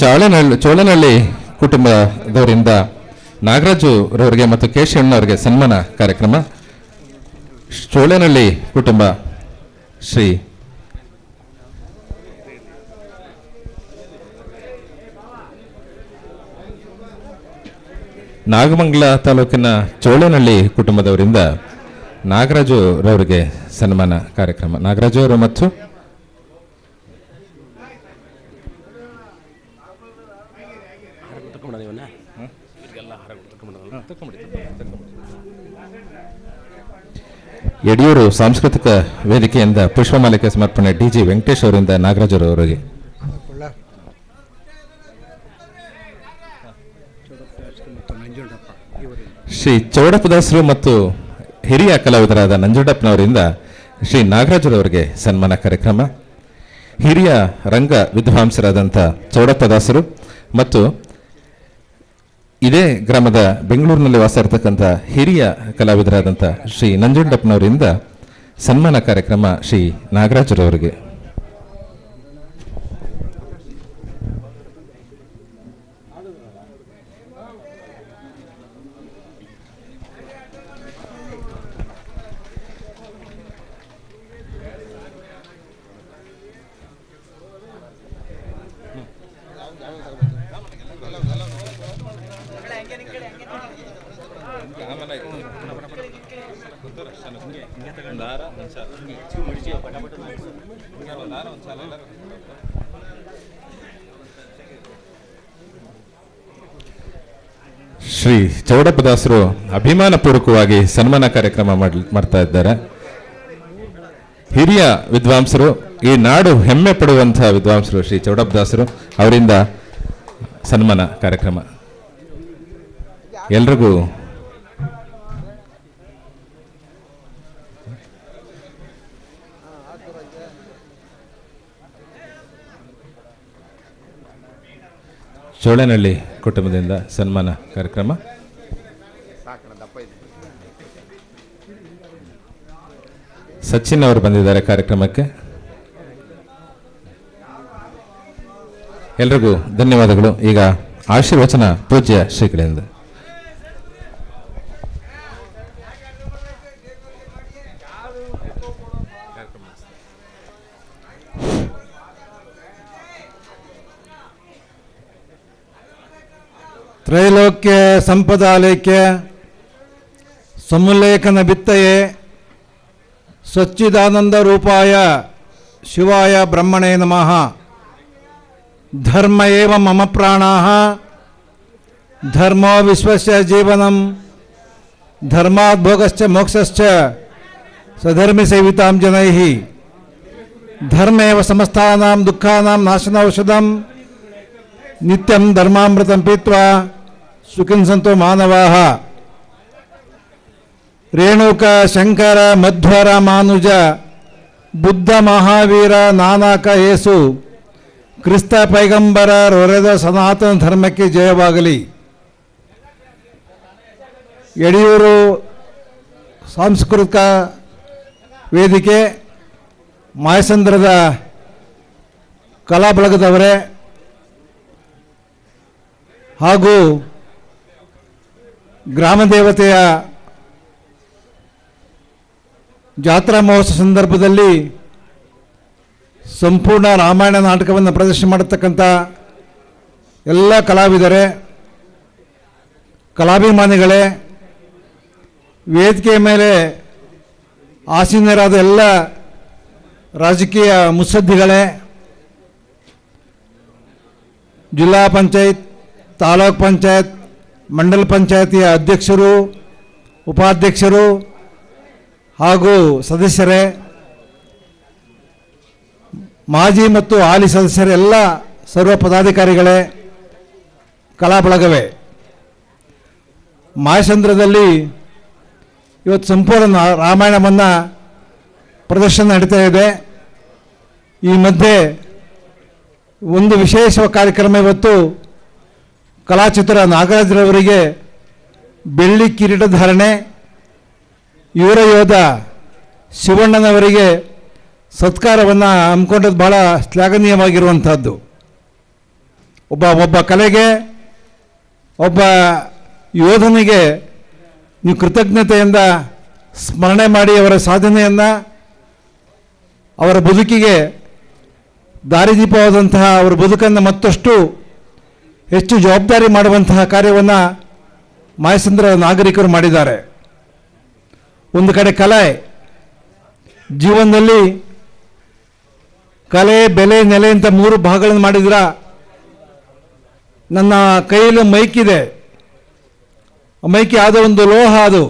ಚಾಳನಹಳ್ಳಿ, ಚೋಳನಹಳ್ಳಿ ಕುಟುಂಬದವರಿಂದ ನಾಗರಾಜು ರವರಿಗೆ ಮತ್ತು ಕೇಶವಣ್ಣವರಿಗೆ ಸನ್ಮಾನ ಕಾರ್ಯಕ್ರಮ. ಚೋಳನಹಳ್ಳಿ ಕುಟುಂಬ, ಶ್ರೀ ನಾಗಮಂಗಲ ತಾಲೂಕಿನ ಚೋಳನಹಳ್ಳಿ ಕುಟುಂಬದವರಿಂದ ನಾಗರಾಜು ರವರಿಗೆ ಸನ್ಮಾನ ಕಾರ್ಯಕ್ರಮ. ನಾಗರಾಜು ಅವರು ಮತ್ತು ಯಡಿಯೂರು ಸಾಂಸ್ಕೃತಿಕ ವೇದಿಕೆಯಿಂದ ಪುಷ್ಪಮಾಲಿಕೆ ಸಮರ್ಪಣೆ ಡಿಜಿ ವೆಂಕಟೇಶ್ ಅವರಿಂದ ನಾಗರಾಜರು ಅವರಿಗೆ. ಶ್ರೀ ಚೌಡಪ್ಪದಾಸರು ಮತ್ತು ಹಿರಿಯ ಕಲಾವಿದರಾದ ನಂಜುಂಡಪ್ಪನವರಿಂದ ಶ್ರೀ ನಾಗರಾಜರವರಿಗೆ ಸನ್ಮಾನ ಕಾರ್ಯಕ್ರಮ. ಹಿರಿಯ ರಂಗ ವಿದ್ವಾಂಸರಾದಂಥ ಚೌಡಪ್ಪದಾಸರು ಮತ್ತು ಇದೇ ಗ್ರಾಮದ ಬೆಂಗಳೂರಿನಲ್ಲಿ ವಾಸ ಇರತಕ್ಕಂಥ ಹಿರಿಯ ಕಲಾವಿದರಾದಂಥ ಶ್ರೀ ನಂಜುಂಡಪ್ಪನವರಿಂದ ಸನ್ಮಾನ ಕಾರ್ಯಕ್ರಮ ಶ್ರೀ ನಾಗರಾಜರವರಿಗೆ. ಶ್ರೀ ಚೌಡಪ್ಪದಾಸರು ಅಭಿಮಾನಪೂರ್ವಕವಾಗಿ ಸನ್ಮಾನ ಕಾರ್ಯಕ್ರಮ ಮಾಡ್- ಮಾಡ್ತಾ ಇದ್ದಾರೆ. ಹಿರಿಯ ವಿದ್ವಾಂಸರು, ಈ ನಾಡು ಹೆಮ್ಮೆ ಪಡುವಂತಹ ವಿದ್ವಾಂಸರು ಶ್ರೀ ಚೌಡಪ್ಪದಾಸರು, ಅವರಿಂದ ಸನ್ಮಾನ ಕಾರ್ಯಕ್ರಮ. ಎಲ್ರಿಗೂ ಚೋಳನಹಳ್ಳಿ ಕುಟುಂಬದಿಂದ ಸನ್ಮಾನ ಕಾರ್ಯಕ್ರಮ. ಸಚಿನ್ ಅವರು ಬಂದಿದ್ದಾರೆ ಕಾರ್ಯಕ್ರಮಕ್ಕೆ. ಎಲ್ರಿಗೂ ಧನ್ಯವಾದಗಳು. ಈಗ ಆಶೀರ್ವಚನ ಪೂಜ್ಯ ಶ್ರೀಗಳಿಂದ. ತ್ರೈಲೋಕ್ಯ ಸಂಪದಾಲೈಕ್ಯ ಸಮುಲ್ಲೇಖನ ಬಿತ್ತಯೇ ಸಚ್ಚಿದಾನಂದ ರೂಪಾಯ ಶಿವಾಯ ಬ್ರಹ್ಮಣೇ ನಮಃ ಧರ್ಮ ಏವ ಮಮ ಪ್ರಾಣಾಃ ಧರ್ಮೋ ವಿಶ್ವಸ್ಯ ಜೀವನಂ ಧರ್ಮಾತ್ ಭೋಗಶ್ಚ ಮೋಕ್ಷಶ್ಚ ಸಧರ್ಮಿ ಸೇವಿತಾಂ ಜನೈಃ ಧರ್ಮೇವ ಸಮಸ್ತಾನಾಂ ದುಃಖಾನಾಂ ನಾಶನೌಷಧಂ ನಿತ್ಯಂ ಧರ್ಮಾಮೃತಂ ಪೀತ್ವಾ ಸುಖಿನ್ ಸಂತೋ ಮಾನವಾಹ ರೇಣುಕ ಶಂಕರ ಮಧ್ವರ ಮಾನುಜ ಬುದ್ಧ ಮಹಾವೀರ ನಾನಾಕ ಏಸು ಕ್ರಿಸ್ತ ಪೈಗಂಬರ ರೊರೆದ ಸನಾತನ ಧರ್ಮಕ್ಕೆ ಜಯವಾಗಲಿ. ಯಡಿಯೂರು ಸಾಂಸ್ಕೃತಿಕ ವೇದಿಕೆ ಮಾಯಸಂದ್ರದ ಕಲಾ ಬಳಗದವರೇ ಹಾಗೂ ಗ್ರಾಮ ದೇವತೆಯ ಜಾತ್ರಾ ಮಹೋತ್ಸವ ಸಂದರ್ಭದಲ್ಲಿ ಸಂಪೂರ್ಣ ರಾಮಾಯಣ ನಾಟಕವನ್ನು ಪ್ರದರ್ಶನ ಮಾಡತಕ್ಕಂಥ ಎಲ್ಲ ಕಲಾವಿದರೇ, ಕಲಾಭಿಮಾನಿಗಳೇ, ವೇದಿಕೆಯ ಮೇಲೆ ಆಸೀನರಾದ ಎಲ್ಲ ರಾಜಕೀಯ ಮುಸದ್ದಿಗಳೇ, ಜಿಲ್ಲಾ ಪಂಚಾಯತ್, ತಾಲೂಕ್ ಪಂಚಾಯತ್ ಮಂಡಲ ಪಂಚಾಯತಿಯ ಅಧ್ಯಕ್ಷರು, ಉಪಾಧ್ಯಕ್ಷರು ಹಾಗೂ ಸದಸ್ಯರೇ, ಮಾಜಿ ಮತ್ತು ಹಾಲಿ ಸದಸ್ಯರೆಲ್ಲ ಸರ್ವ ಪದಾಧಿಕಾರಿಗಳೇ, ಕಲಾ ಬಳಗವೇ. ಮಾಯಸಂದ್ರದಲ್ಲಿ ಇವತ್ತು ಸಂಪೂರ್ಣ ರಾಮಾಯಣವನ್ನು ಪ್ರದರ್ಶನ ನಡೀತಾ ಇದೆ. ಈ ಮಧ್ಯೆ ಒಂದು ವಿಶೇಷ ಕಾರ್ಯಕ್ರಮ ಇವತ್ತು ಕಲಾಚಿತ್ರ ನಾಗರಾಜರವರಿಗೆ ಬೆಳ್ಳಿ ಕಿರೀಟ ಧಾರಣೆ ಇವರ ಯೋಧ ಶಿವಣ್ಣನವರಿಗೆ ಸತ್ಕಾರವನ್ನು ಹಮ್ಮಿಕೊಂಡದ್ದು ಭಾಳ ಶ್ಲಾಘನೀಯವಾಗಿರುವಂಥದ್ದು ಒಬ್ಬ ಒಬ್ಬ ಕಲೆಗೆ, ಒಬ್ಬ ಯೋಧನಿಗೆ ನೀವು ಕೃತಜ್ಞತೆಯಿಂದ ಸ್ಮರಣೆ ಮಾಡಿ ಅವರ ಸಾಧನೆಯನ್ನು, ಅವರ ಬದುಕಿಗೆ ದಾರಿದೀಪವಾದಂತಹ ಅವರ ಬದುಕನ್ನು ಮತ್ತಷ್ಟು ಹೆಚ್ಚು ಜವಾಬ್ದಾರಿ ಮಾಡುವಂತಹ ಕಾರ್ಯವನ್ನು ಮಾಯಸಂದ್ರ ನಾಗರಿಕರು ಮಾಡಿದ್ದಾರೆ. ಒಂದು ಕಡೆ ಕಲೆ, ಜೀವನದಲ್ಲಿ ಕಲೆ, ಬೆಲೆ, ನೆಲೆ ಅಂತ ಮೂರು ಭಾಗಗಳನ್ನು ಮಾಡಿದ್ರ ನನ್ನ ಕೈಯಲ್ಲಿ ಮೈಕ್ ಇದೆ ಆದ ಮೈಕ್ ಯಾವುದೋ ಒಂದು ಲೋಹ ಅದು.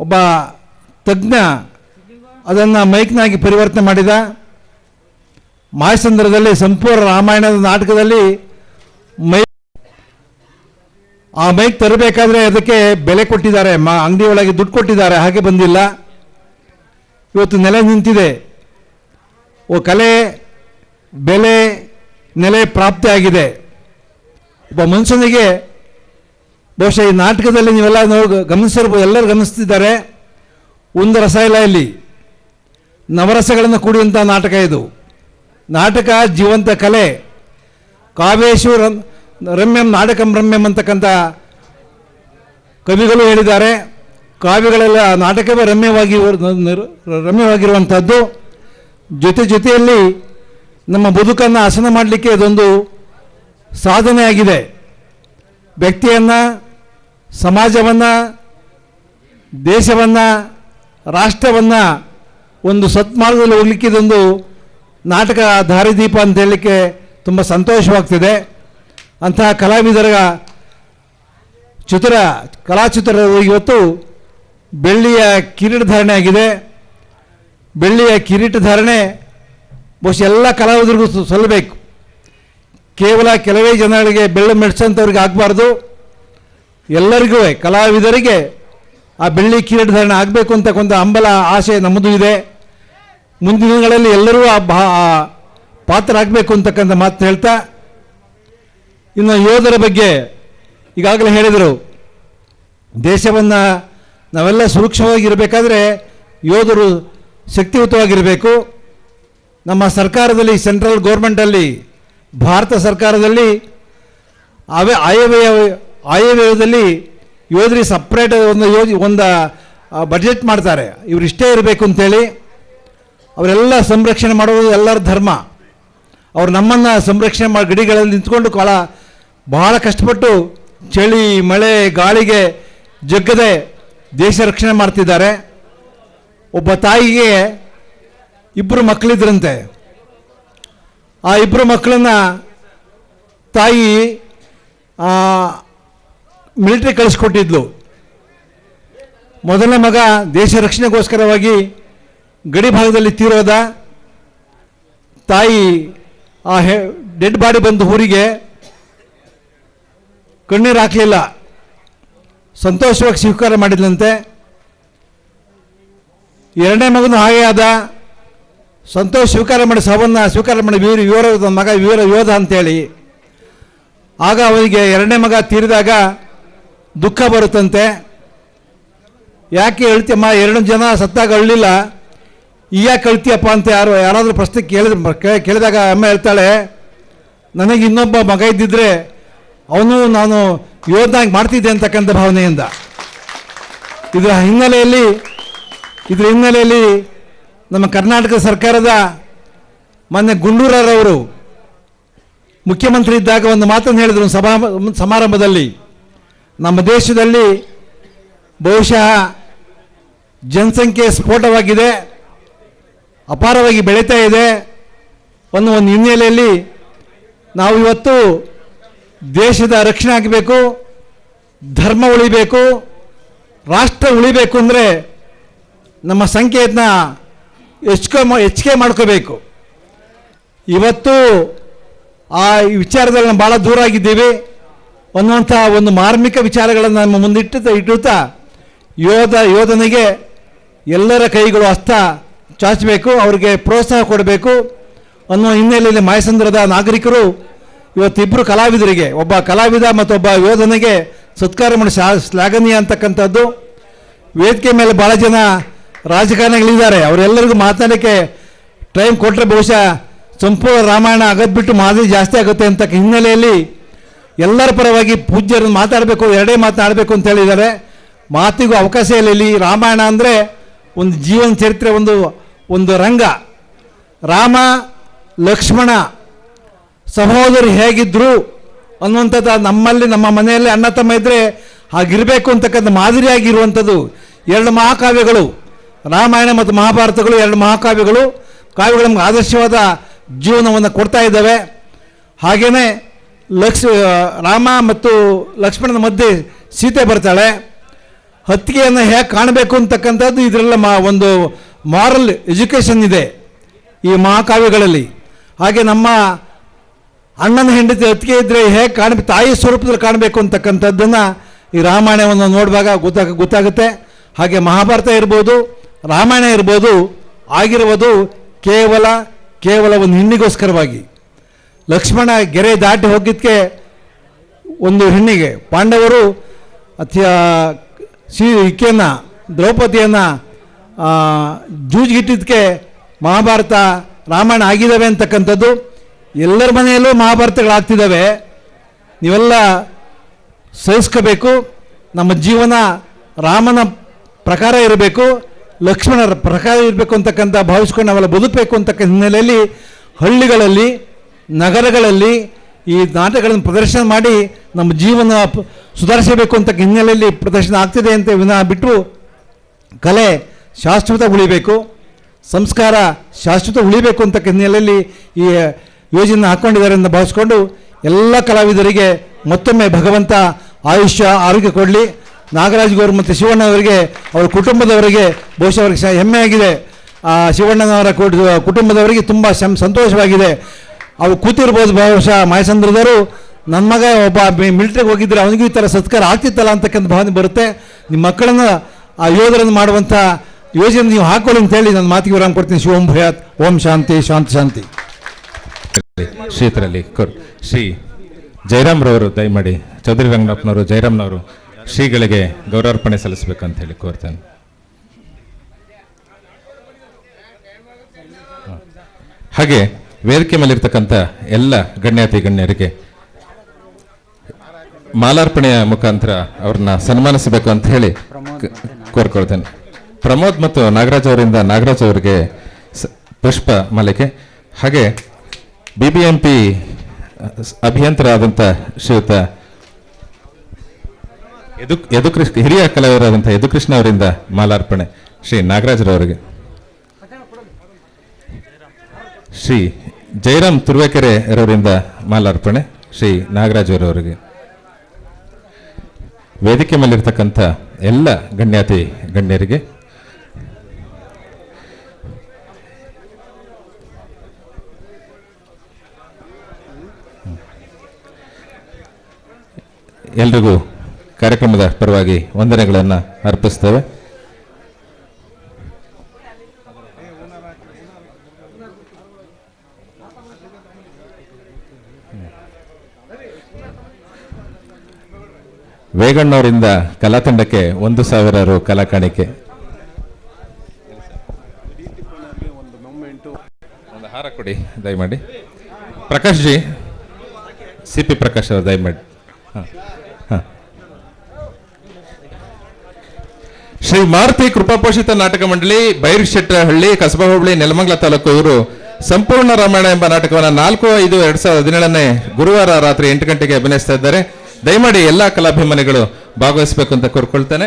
ಒಬ್ಬ ತಜ್ಞ ಅದನ್ನು ಮೈಕ್ನಾಗಿ ಪರಿವರ್ತನೆ ಮಾಡಿದ. ಮಾಯಸಂದ್ರದಲ್ಲಿ ಸಂಪೂರ್ಣ ರಾಮಾಯಣದ ನಾಟಕದಲ್ಲಿ ಮೈ ಆ ಮೈಕ್ ತರಬೇಕಾದ್ರೆ ಅದಕ್ಕೆ ಬೆಲೆ ಕೊಟ್ಟಿದ್ದಾರೆ. ಮಾ ಅಂಗಡಿ ಒಳಗೆ ದುಡ್ಡು ಕೊಟ್ಟಿದ್ದಾರೆ. ಹಾಗೆ ಬಂದಿಲ್ಲ. ಇವತ್ತು ನೆಲೆ ನಿಂತಿದೆ. ಓ, ಕಲೆ, ಬೆಲೆ, ನೆಲೆ ಪ್ರಾಪ್ತಿಯಾಗಿದೆ ಒಬ್ಬ ಮನುಷ್ಯನಿಗೆ ಬಹುಶಃ ಈ ನಾಟಕದಲ್ಲಿ ನೀವೆಲ್ಲ ಗಮನಿಸಿರ್ಬೋದು. ಎಲ್ಲರೂ ಗಮನಿಸ್ತಿದ್ದಾರೆ. ಒಂದು ರಸ ಇಲ್ಲ. ಇಲ್ಲಿ ನವರಸಗಳನ್ನು ಕೂಡಿದಂಥ ನಾಟಕ ಇದು. ನಾಟಕ, ಜೀವಂತ ಕಲೆ. ಕಾವೇಶು ರಮ್ಯಂ, ನಾಟಕಂ ರಮ್ಯಂ ಅಂತಕ್ಕಂಥ ಕವಿಗಳು ಹೇಳಿದ್ದಾರೆ. ಕಾವ್ಯಗಳೆಲ್ಲ ನಾಟಕವೇ ರಮ್ಯವಾಗಿ ರಮ್ಯವಾಗಿರುವಂಥದ್ದು. ಜೊತೆ ಜೊತೆಯಲ್ಲಿ ನಮ್ಮ ಬದುಕನ್ನು ಹಸನ ಮಾಡಲಿಕ್ಕೆ ಅದೊಂದು ಸಾಧನೆ ಆಗಿದೆ ವ್ಯಕ್ತಿಯನ್ನು, ಸಮಾಜವನ್ನು, ದೇಶವನ್ನು, ರಾಷ್ಟ್ರವನ್ನು ಒಂದು ಸತ್ಮಾರ್ಗದಲ್ಲಿ ಹೋಗ್ಲಿಕ್ಕಿದೊಂದು ನಾಟಕ ದಾರಿದೀಪ ಅಂತ ಹೇಳಲಿಕ್ಕೆ ತುಂಬ ಸಂತೋಷವಾಗ್ತಿದೆ. ಅಂತಹ ಕಲಾವಿದರ ಚಿತ್ರ ಕಲಾಚಿತ್ರರು ಇವತ್ತು ಬೆಳ್ಳಿಯ ಕಿರೀಟ ಧಾರಣೆ ಆಗಿದೆ. ಬೆಳ್ಳಿಯ ಕಿರೀಟ ಧಾರಣೆ ಬಹುಶಃ ಎಲ್ಲ ಕಲಾವಿದರಿಗೂ ಸಲ್ಲಬೇಕು. ಕೇವಲ ಕೆಲವೇ ಜನಗಳಿಗೆ ಬೆಳ್ಳಿ ಮೆಡ್ಸಂಥವ್ರಿಗೆ ಆಗಬಾರ್ದು. ಎಲ್ಲರಿಗೂ ಕಲಾವಿದರಿಗೆ ಆ ಬೆಳ್ಳಿ ಕಿರೀಟ ಧಾರಣೆ ಆಗಬೇಕು ಅಂತಕ್ಕಂಥ ಹಂಬಲ, ಆಸೆ ನಮ್ಮದು ಇದೆ. ಮುಂದಿನ ದಿನಗಳಲ್ಲಿ ಎಲ್ಲರೂ ಆ ಪಾತ್ರ ಆಗಬೇಕು ಅಂತಕ್ಕಂಥ ಮಾತು ಹೇಳ್ತಾ, ಇನ್ನು ಯೋಧರ ಬಗ್ಗೆ ಈಗಾಗಲೇ ಹೇಳಿದರು, ದೇಶವನ್ನು ನಾವೆಲ್ಲ ಸುರಕ್ಷವಾಗಿರಬೇಕಾದ್ರೆ ಯೋಧರು ಶಕ್ತಿಯುತವಾಗಿರಬೇಕು. ನಮ್ಮ ಸರ್ಕಾರದಲ್ಲಿ, ಸೆಂಟ್ರಲ್ ಗೌರ್ಮೆಂಟಲ್ಲಿ, ಭಾರತ ಸರ್ಕಾರದಲ್ಲಿ, ಅವೆ ಆಯವ್ಯಯ, ಆಯವ್ಯಯದಲ್ಲಿ ಯೋಧರಿಗೆ ಸಪ್ರೇಟ್ ಒಂದು ಯೋಜ, ಒಂದು ಬಜೆಟ್ ಮಾಡ್ತಾರೆ. ಇವರು ಇಷ್ಟೇ ಇರಬೇಕು ಅಂತೇಳಿ, ಅವರೆಲ್ಲ ಸಂರಕ್ಷಣೆ ಮಾಡೋದು ಎಲ್ಲರ ಧರ್ಮ. ಅವ್ರು ನಮ್ಮನ್ನು ಸಂರಕ್ಷಣೆ ಮಾಡಿ ಗಡಿಗಳಲ್ಲಿ ನಿಂತ್ಕೊಂಡು ಕಾಲ ಬಹಳ ಕಷ್ಟಪಟ್ಟು ಚಳಿ, ಮಳೆ, ಗಾಳಿಗೆ ಜಗ್ಗದೆ ದೇಶ ರಕ್ಷಣೆ ಮಾಡ್ತಿದ್ದಾರೆ. ಒಬ್ಬ ತಾಯಿಗೆ ಇಬ್ಬರು ಮಕ್ಕಳಿದ್ರಂತೆ. ಆ ಇಬ್ಬರು ಮಕ್ಕಳನ್ನ ತಾಯಿ ಮಿಲಿಟ್ರಿ ಕಳಿಸ್ಕೊಟ್ಟಿದ್ಲು. ಮೊದಲನೇ ಮಗ ದೇಶ ರಕ್ಷಣೆಗೋಸ್ಕರವಾಗಿ ಗಡಿ ಭಾಗದಲ್ಲಿ ತೀರೋದ. ತಾಯಿ ಆ ಹೆ ಡೆಡ್ ಬಾಡಿ ಬಂದು ಊರಿಗೆ, ಕಣ್ಣೀರು ಹಾಕಲಿಲ್ಲ. ಸಂತೋಷವಾಗಿ ಸ್ವೀಕಾರ ಮಾಡಿದ್ಲಂತೆ. ಎರಡನೇ ಮಗನು ಹಾಗೆ ಆದ. ಸಂತೋಷ ಸ್ವೀಕಾರ ಮಾಡಿ ಸಾವನ್ನ ಸ್ವೀಕಾರ ಮಾಡಿ ವೀರ ವಿವರ ಮಗ ವೀರ ಯೋಧ ಅಂತೇಳಿ. ಆಗ ಅವನಿಗೆ ಎರಡನೇ ಮಗ ತೀರಿದಾಗ ದುಃಖ ಬರುತ್ತಂತೆ. ಯಾಕೆ ಹೇಳ್ತೀಯಮ್ಮ ಎರಡು ಜನ ಸತ್ತಾಗ ಅಳ್ಳಿಲ್ಲ. ಈ ಯಾಕೆ ಅಳ್ತೀಯಪ್ಪ ಅಂತ ಯಾರು ಯಾರಾದರೂ ಪ್ರಶ್ನೆ ಕೇಳಿದ ಕೇಳಿದಾಗ ಅಮ್ಮ ಹೇಳ್ತಾಳೆ, ನನಗೆ ಇನ್ನೊಬ್ಬ ಮಗ ಇದ್ದಿದ್ರೆ ಅವನು ನಾನು ಯೋಧನಾಗಿ ಮಾಡ್ತಿದ್ದೆ ಅಂತಕ್ಕಂಥ ಭಾವನೆಯಿಂದ. ಇದರ ಹಿನ್ನೆಲೆಯಲ್ಲಿ ಇದರ ಹಿನ್ನೆಲೆಯಲ್ಲಿ ನಮ್ಮ ಕರ್ನಾಟಕ ಸರ್ಕಾರದ ಮೊನ್ನೆ ಗುಂಡೂರರವರು ಮುಖ್ಯಮಂತ್ರಿ ಇದ್ದಾಗ ಒಂದು ಮಾತನ್ನು ಹೇಳಿದರು ಸಭಾ, ಸಮಾರಂಭದಲ್ಲಿ. ನಮ್ಮ ದೇಶದಲ್ಲಿ ಬಹುಶಃ ಜನಸಂಖ್ಯೆ ಸ್ಫೋಟವಾಗಿದೆ. ಅಪಾರವಾಗಿ ಬೆಳೀತಾ ಇದೆ. ಅನ್ನೋ ಒಂದು ಹಿನ್ನೆಲೆಯಲ್ಲಿ ನಾವು ಇವತ್ತು ದೇಶದ ರಕ್ಷಣೆ ಆಗಬೇಕು, ಧರ್ಮ ಉಳಿಬೇಕು, ರಾಷ್ಟ್ರ ಉಳಿಬೇಕು ಅಂದರೆ ನಮ್ಮ ಸಂಖ್ಯೆಯನ್ನ ಹೆಚ್ಚು ಹೆಚ್ಚಿಗೆ ಮಾಡ್ಕೋಬೇಕು. ಇವತ್ತು ಆ ವಿಚಾರದಲ್ಲಿ ನಾವು ಭಾಳ ದೂರ ಆಗಿದ್ದೀವಿ. ಅನ್ನುವಂಥ ಒಂದು ಮಾರ್ಮಿಕ ವಿಚಾರಗಳನ್ನು ನಮ್ಮ ಮುಂದಿಟ್ಟು, ಇಟ್ಟುತ್ತಾ ಯೋಧ, ಯೋಧನಿಗೆ ಎಲ್ಲರ ಕೈಗಳು ಹಸ್ತ ಚಾಚಬೇಕು ಅವ್ರಿಗೆ ಪ್ರೋತ್ಸಾಹ ಕೊಡಬೇಕು. ಅನ್ನೋ ಹಿನ್ನೆಲೆಯಲ್ಲಿ ಮಾಯಸಂದ್ರದ ನಾಗರಿಕರು ಇವತ್ತಿಬ್ಬರು ಕಲಾವಿದರಿಗೆ, ಒಬ್ಬ ಕಲಾವಿದ ಮತ್ತೊಬ್ಬ ಯೋಧನೆಗೆ ಸತ್ಕಾರ ಮಾಡಿ ಶ್ಲಾಘನೀಯ ಅಂತಕ್ಕಂಥದ್ದು. ವೇದಿಕೆ ಮೇಲೆ ಭಾಳ ಜನ ರಾಜಕಾರಣಿಗಳಿದ್ದಾರೆ. ಅವರೆಲ್ಲರಿಗೂ ಮಾತಾಡೋಕ್ಕೆ ಟೈಮ್ ಕೊಟ್ಟರೆ ಬಹುಶಃ ಸಂಪೂರ್ಣ ರಾಮಾಯಣ ಅಗದ್ಬಿಟ್ಟು ಮಾದರಿ ಜಾಸ್ತಿ ಆಗುತ್ತೆ ಅಂತ ಹಿನ್ನೆಲೆಯಲ್ಲಿ ಎಲ್ಲರ ಪರವಾಗಿ ಪೂಜ್ಯರನ್ನು ಮಾತಾಡಬೇಕು, ಎರಡೇ ಮಾತನಾಡಬೇಕು ಅಂತ ಹೇಳಿದ್ದಾರೆ. ಮಾತಿಗೂ ಅವಕಾಶ ಇಲ್ಲ ಇಲ್ಲಿ. ರಾಮಾಯಣ ಅಂದರೆ ಒಂದು ಜೀವನ ಚರಿತ್ರೆ, ಒಂದು ಒಂದು ರಂಗ. ರಾಮ, ಲಕ್ಷ್ಮಣ, ಸಹೋದರಿ ಹೇಗಿದ್ರು ಅನ್ನುವಂಥದ್ದು ನಮ್ಮಲ್ಲಿ, ನಮ್ಮ ಮನೆಯಲ್ಲಿ ಅಣ್ಣ ತಮ್ಮ ಇದ್ದರೆ ಹಾಗಿರಬೇಕು ಅಂತಕ್ಕಂಥ ಮಾದರಿಯಾಗಿರುವಂಥದ್ದು ಎರಡು ಮಹಾಕಾವ್ಯಗಳು. ರಾಮಾಯಣ ಮತ್ತು ಮಹಾಭಾರತಗಳು ಎರಡು ಮಹಾಕಾವ್ಯಗಳು. ಕಾವ್ಯಗಳು ನಮ್ಗೆ ಆದರ್ಶವಾದ ಜೀವನವನ್ನು ಕೊಡ್ತಾ ಇದ್ದಾವೆ. ಹಾಗೆಯೇ ಲಕ್ಷ ರಾಮ ಮತ್ತು ಲಕ್ಷ್ಮಣನ ಮಧ್ಯೆ ಸೀತೆ ಬರ್ತಾಳೆ. ಹತ್ತಿಗೆಯನ್ನು ಹೇಗೆ ಕಾಣಬೇಕು ಅಂತಕ್ಕಂಥದ್ದು ಇದರೆಲ್ಲ ಮಾ ಒಂದು ಮಾರಲ್ ಎಜುಕೇಷನ್ ಇದೆ ಈ ಮಹಾಕಾವ್ಯಗಳಲ್ಲಿ. ಹಾಗೆ ನಮ್ಮ ಅಣ್ಣನ ಹೆಂಡತಿ ಅತ್ತಿಗೆ ಇದ್ದರೆ ಹೇಗೆ ಕಾಣ, ತಾಯಿ ಸ್ವರೂಪದಲ್ಲಿ ಕಾಣಬೇಕು ಅಂತಕ್ಕಂಥದ್ದನ್ನು ಈ ರಾಮಾಯಣವನ್ನು ನೋಡುವಾಗ ಗೊತ್ತಾಗ, ಗೊತ್ತಾಗುತ್ತೆ. ಹಾಗೆ ಮಹಾಭಾರತ ಇರ್ಬೋದು, ರಾಮಾಯಣ ಇರ್ಬೋದು, ಆಗಿರುವುದು ಕೇವಲ ಕೇವಲ ಒಂದು ಹೆಣ್ಣಿಗೋಸ್ಕರವಾಗಿ. ಲಕ್ಷ್ಮಣ ಗೆರೆ ದಾಟಿ ಹೋಗಿದ್ದಕ್ಕೆ ಒಂದು ಹೆಣ್ಣಿಗೆ. ಪಾಂಡವರು ಅತ್ಯ ಸಿ ಇಕೆಯನ್ನು ದ್ರೌಪದಿಯನ್ನು ಜೂಜ್ಗಿಟ್ಟಿದ್ದಕ್ಕೆ ಮಹಾಭಾರತ ರಾಮಾಯಣ ಆಗಿದ್ದಾವೆ ಅಂತಕ್ಕಂಥದ್ದು. ಎಲ್ಲರ ಮನೆಯಲ್ಲೂ ಮಹಾಭಾರತಗಳಾಗ್ತಿದ್ದಾವೆ ನೀವೆಲ್ಲ ಸಹಿಸ್ಕೋಬೇಕು. ನಮ್ಮ ಜೀವನ ರಾಮನ ಪ್ರಕಾರ ಇರಬೇಕು, ಲಕ್ಷ್ಮಣರ ಪ್ರಕಾರ ಇರಬೇಕು ಅಂತಕ್ಕಂಥ ಭಾವಿಸ್ಕೊಂಡು ನಾವೆಲ್ಲ ಬದುಕಬೇಕು ಅಂತಕ್ಕಂಥ ಹಿನ್ನೆಲೆಯಲ್ಲಿ ಹಳ್ಳಿಗಳಲ್ಲಿ, ನಗರಗಳಲ್ಲಿ ಈ ನಾಟಕಗಳನ್ನು ಪ್ರದರ್ಶನ ಮಾಡಿ ನಮ್ಮ ಜೀವನ ಸುಧಾರಿಸಬೇಕು ಅಂತ ಹಿನ್ನೆಲೆಯಲ್ಲಿ ಪ್ರದರ್ಶನ ಆಗ್ತಿದೆ ಅಂತ ವಿನ ಬಿಟ್ಟು ಕಲೆ ಶಾಶ್ವತ ಉಳಿಬೇಕು, ಸಂಸ್ಕಾರ ಶಾಶ್ವತ ಉಳಿಬೇಕು ಅಂತ ಹಿನ್ನೆಲೆಯಲ್ಲಿ ಈ ಯೋಜನೆ ಹಾಕ್ಕೊಂಡಿದ್ದಾರೆ ಅಂತ ಭಾವಿಸ್ಕೊಂಡು ಎಲ್ಲ ಕಲಾವಿದರಿಗೆ ಮತ್ತೊಮ್ಮೆ ಭಗವಂತ ಆಯುಷ್ಯ, ಆರೋಗ್ಯ ಕೊಡಲಿ. ನಾಗರಾಜ್ ಗೌರ್ ಮತ್ತು ಶಿವಣ್ಣ ಅವರಿಗೆ, ಅವರ ಕುಟುಂಬದವರಿಗೆ ಬಹುಶಃ ಅವರಿಗೆ ಹೆಮ್ಮೆಯಾಗಿದೆ ಆ, ಶಿವಣ್ಣನವರ ಕುಟ್- ಕುಟುಂಬದವರಿಗೆ ತುಂಬ ಸಂತೋಷವಾಗಿದೆ. ಅವ್ರು ಕೂತಿರ್ಬೋದು ಬಹುಶಃ ಮಾಯಸಂದ್ರದವರು ನನ್ನ ಮಗ ಒಬ್ಬ ಮಿಲಿಟ್ರಿಗೆ ಹೋಗಿದ್ದರೆ ಅವನಿಗೂ ಈ ಥರ ಸತ್ಕಾರ ಆಗ್ತಿತ್ತಲ್ಲ ಅಂತಕ್ಕಂಥ ಭಾವನೆ ಬರುತ್ತೆ. ನಿಮ್ಮ ಮಕ್ಕಳನ್ನು, ಆ, ಯೋಧರನ್ನು ಮಾಡುವಂಥ ಯೋಜನೆ ನೀವು ಹಾಕೊಳ್ಳಿ ಅಂತೇಳಿ ನನ್ನ ಮಾತಿಗೆ ವಿರಾಮ ಕೊಡ್ತೀನಿ. ಶಿವಂ ಭಯಾತ್. ಓಂ ಶಾಂತಿ ಶಾಂತಿ ಶಾಂತಿ. ಕೋರ್ ಶ್ರೀ ಜಯರಾಮ್ರವರು ದಯಮಾಡಿ, ಚೌಧರಿ ರಂಗನಾಥ್ನವರು, ಜಯರಾಮ್ನವರು ಶ್ರೀಗಳಿಗೆ ಗೌರವಾರ್ಪಣೆ ಸಲ್ಲಿಸಬೇಕು ಅಂತ ಹೇಳಿ ಕೋರ್ತೇನೆ. ಹಾಗೆ ವೇದಿಕೆ ಮೇಲಿರ್ತಕ್ಕಂಥ ಎಲ್ಲ ಗಣ್ಯಾತಿ ಗಣ್ಯರಿಗೆ ಮಾಲಾರ್ಪಣೆಯ ಮುಖಾಂತರ ಅವ್ರನ್ನ ಸನ್ಮಾನಿಸಬೇಕು ಅಂತ ಹೇಳಿ ಕೋರ್ಕೊಳ್ತೇನೆ. ಪ್ರಮೋದ್ ಮತ್ತು ನಾಗರಾಜ್ ಅವರಿಂದ ನಾಗರಾಜ್ ಅವರಿಗೆ ಪುಷ್ಪ ಮಾಲಿಕೆ ಹಾಗೆ ಬಿ ಬಿ ಎಂ ಪಿ ಅಭಿಯಂತರಾದಂಥ ಶ್ರೀಯುತ ಯದು ಯದುಕೃಷ್ಣ ಹಿರಿಯ ಕಲಾವಿದರಾದಂಥ ಯದುಕೃಷ್ಣ ಅವರಿಂದ ಮಾಲಾರ್ಪಣೆ ಶ್ರೀ ನಾಗರಾಜರವರಿಗೆ. ಶ್ರೀ ಜಯರಾಮ್ ತುರ್ವೇಕೆರೆ ಅವರಿಂದ ಮಾಲಾರ್ಪಣೆ ಶ್ರೀ ನಾಗರಾಜ್ ಅವರವರಿಗೆ ವೇದಿಕೆ ಮೇಲಿರ್ತಕ್ಕಂಥ ಎಲ್ಲ ಗಣ್ಯಾತಿ ಗಣ್ಯರಿಗೆ ಎಲ್ರಿಗೂ ಕಾರ್ಯಕ್ರಮದ ಪರವಾಗಿ ವಂದನೆಗಳನ್ನು ಅರ್ಪಿಸ್ತೇವೆ. ವೇಗಣ್ಣವರಿಂದ ಕಲಾ ತಂಡಕ್ಕೆ ಒಂದು ಸಾವಿರ ರು ಕಲಾ ಕಾಣಿಕೆ. ಒಂದು ಹಾರ ಕೊಡಿ, ದಯಮಾಡಿ. ಪ್ರಕಾಶ್ ಜಿ ಸಿ ಪಿ ಪ್ರಕಾಶ್ ಅವರು ದಯಮಾಡಿ. ಹಾಂ. ಶ್ರೀ ಮಾರುತಿ ಕೃಪಾಪೋಷಿತ ನಾಟಕ ಮಂಡಳಿ ಬೈರ್ಶೆಟ್ಟಹಳ್ಳಿ ಕಸಬಾ ಹೋಬಳಿ ನೆಲಮಂಗಲ ತಾಲೂಕು ಇವರು ಸಂಪೂರ್ಣ ರಾಮಾಯಣ ಎಂಬ ನಾಟಕವನ್ನು ನಾಲ್ಕು, ಐದು, ಎರಡ್ ಸಾವಿರದ ಹದಿನೇಳನೇ ಗುರುವಾರ ರಾತ್ರಿ ಎಂಟು ಗಂಟೆಗೆ ಅಭಿನಯಿಸ್ತಾ ಇದ್ದಾರೆ. ದಯಮಾಡಿ ಎಲ್ಲಾ ಕಲಾಭಿಮಾನಿಗಳು ಭಾಗವಹಿಸಬೇಕು ಅಂತ ಕೋರ್ಕೊಳ್ತೇನೆ.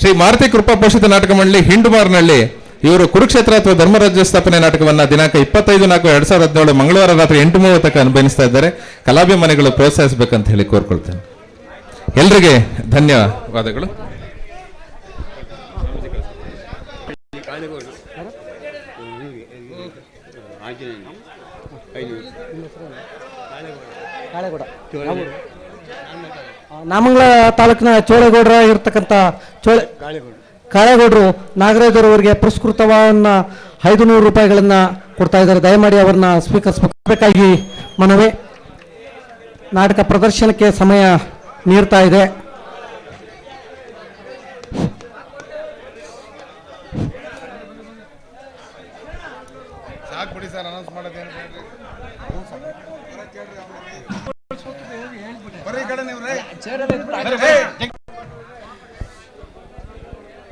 ಶ್ರೀ ಮಾರುತಿ ಕೃಪಾಪೋಷಿತ ನಾಟಕ ಮಂಡಳಿ ಹಿಂಡುಮಾರ್ನಹಳ್ಳಿ ಇವರು ಕುರುಕ್ಷೇತ್ರ ಅಥವಾ ಧರ್ಮರಾಜ್ಯ ಸ್ಥಾಪನೆ ನಾಟಕವನ್ನ ದಿನಾಂಕ ಇಪ್ಪತ್ತೈದು, ನಾಲ್ಕು, ಎರಡ್ ಸಾವಿರದ ಹದಿನೇಳು ಮಂಗಳವಾರ ರಾತ್ರಿ ಎಂಟು ಮೂವತ್ತಕ್ಕೆ ಅನುಭವಿಸ್ತಾ ಇದ್ದಾರೆ. ಕಲಾಭಿಮಾನಿಗಳು ಪ್ರೋತ್ಸಾಹಿಸಬೇಕಂತ ಹೇಳಿ ಕೋರ್ಕೊಳ್ತೇನೆ. ಎಲ್ರಿಗೆ ಧನ್ಯವಾದಗಳು. ನಾಮಂಗಲ ತಾಲೂಕಿನ ಚೋಳೆಗೌಡರ ಇರ್ತಕ್ಕಂಥ ಚೋಳ ಕಾಳೇಗೌಡರು ನಾಗರಾಜರವರಿಗೆ ಪುರಸ್ಕೃತವನ್ನ ಐದು ನೂರು ರೂಪಾಯಿಗಳನ್ನ ಕೊಡ್ತಾ ಇದ್ದಾರೆ. ದಯಮಾಡಿ ಅವರನ್ನ ಸ್ವೀಕರಿಸಬೇಕಾಗಿ ಮನವಿ. ನಾಟಕ ಪ್ರದರ್ಶನಕ್ಕೆ ಸಮಯ ನೀಡ್ತಾ ಇದೆ.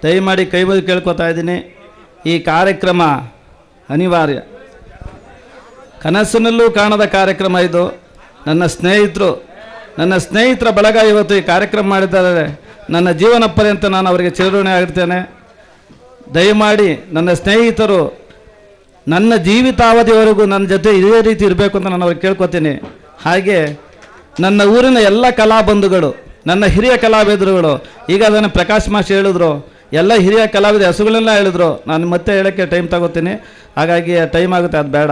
ದಯಮಾಡಿ ಕೈ ಬದು ಕೇಳ್ಕೊತಾ ಇದ್ದೀನಿ. ಈ ಕಾರ್ಯಕ್ರಮ ಅನಿವಾರ್ಯ. ಕನಸಿನಲ್ಲೂ ಕಾಣದ ಕಾರ್ಯಕ್ರಮ ಇದು. ನನ್ನ ಸ್ನೇಹಿತರು, ನನ್ನ ಸ್ನೇಹಿತರ ಬಳಗ ಇವತ್ತು ಈ ಕಾರ್ಯಕ್ರಮ ಮಾಡಿದ್ದಾರೆ. ನನ್ನ ಜೀವನ ಪರ್ಯಂತ ನಾನು ಅವರಿಗೆ ಚಿರಋಣಿ ಆಗಿರ್ತೇನೆ ದಯಮಾಡಿ ನನ್ನ ಸ್ನೇಹಿತರು, ನನ್ನ ಜೀವಿತಾವಧಿವರೆಗೂ ನನ್ನ ಜೊತೆ ಇದೇ ರೀತಿ ಇರಬೇಕು ಅಂತ ನಾನು ಅವ್ರಿಗೆ ಕೇಳ್ಕೊತೀನಿ. ಹಾಗೆ ನನ್ನ ಊರಿನ ಎಲ್ಲ ಕಲಾಬಂಧುಗಳು, ನನ್ನ ಹಿರಿಯ ಕಲಾವಿದರುಗಳು, ಈಗ ಅದನ್ನು ಪ್ರಕಾಶ್ ಮಾಸ್ ಹೇಳಿದ್ರು. ಎಲ್ಲ ಹಿರಿಯ ಕಲಾವಿದ ಹೆಸರುಗಳೆಲ್ಲ ಹೇಳಿದ್ರು. ನಾನು ಮತ್ತೆ ಹೇಳೋಕ್ಕೆ ಟೈಮ್ ತಗೋತೀನಿ. ಹಾಗಾಗಿ ಟೈಮ್ ಆಗುತ್ತೆ, ಅದು ಬೇಡ.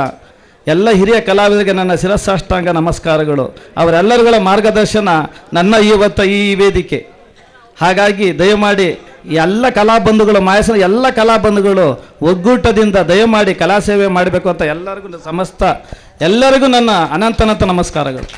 ಎಲ್ಲ ಹಿರಿಯ ಕಲಾವಿದರಿಗೆ ನನ್ನ ಶಿರಸಾಷ್ಟಾಂಗ ನಮಸ್ಕಾರಗಳು. ಅವರೆಲ್ಲರುಗಳ ಮಾರ್ಗದರ್ಶನ ನನ್ನ ಇವತ್ತು ಈ ವೇದಿಕೆ. ಹಾಗಾಗಿ ದಯಮಾಡಿ ಎಲ್ಲ ಕಲಾಬಂಧುಗಳು ಮಾಯಸನ ಎಲ್ಲ ಕಲಾಬಂಧುಗಳು ಒಗ್ಗೂಟದಿಂದ ದಯಮಾಡಿ ಕಲಾ ಸೇವೆ ಮಾಡಬೇಕು ಅಂತ ಎಲ್ಲರಿಗೂ ಸಮಸ್ತ, ಎಲ್ಲರಿಗೂ ನನ್ನ ಅನಂತನಂತ ನಮಸ್ಕಾರಗಳು.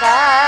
का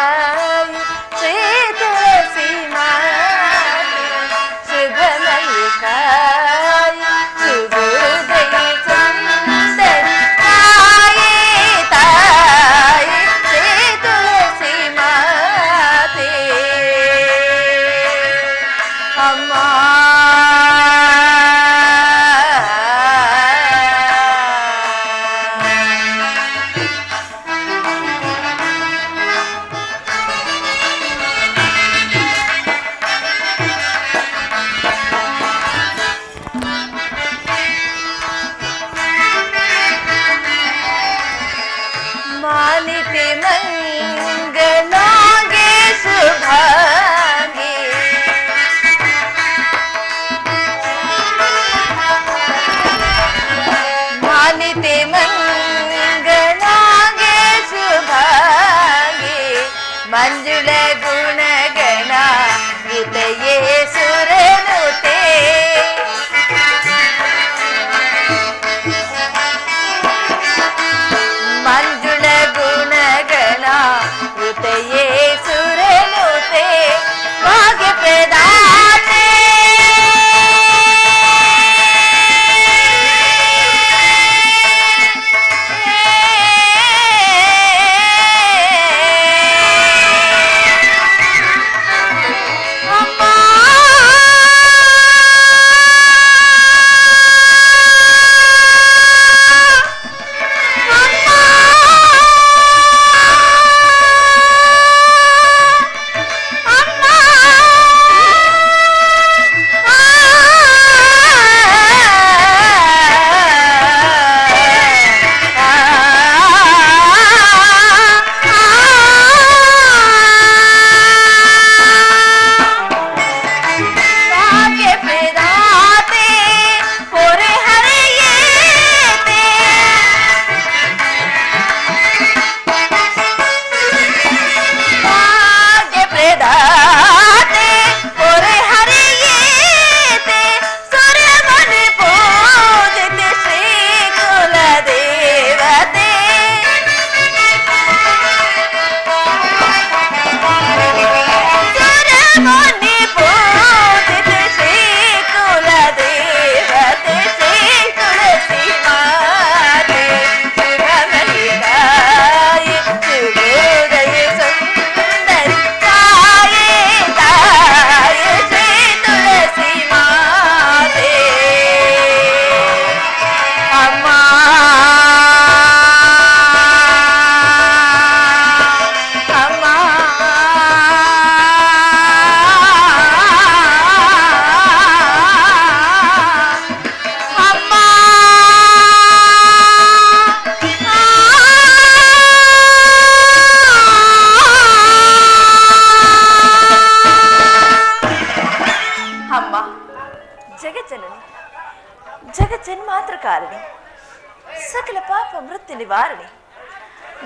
ನಿವಾರಣೆ.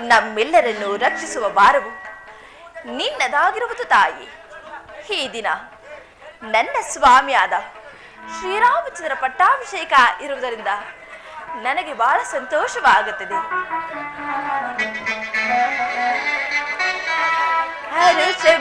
ನಮ್ಮೆಲ್ಲರನ್ನು ರಕ್ಷಿಸುವ ಭಾರವು ನಿನ್ನದಾಗಿರುವುದು ತಾಯಿ. ಈ ದಿನ ನನ್ನ ಸ್ವಾಮಿಯಾದ ಶ್ರೀರಾಮಚಂದ್ರ ಪಟ್ಟಾಭಿಷೇಕ ಇರುವುದರಿಂದ ನನಗೆ ಬಹಳ ಸಂತೋಷವಾಗುತ್ತದೆ. ಮನಕ್ಕೆ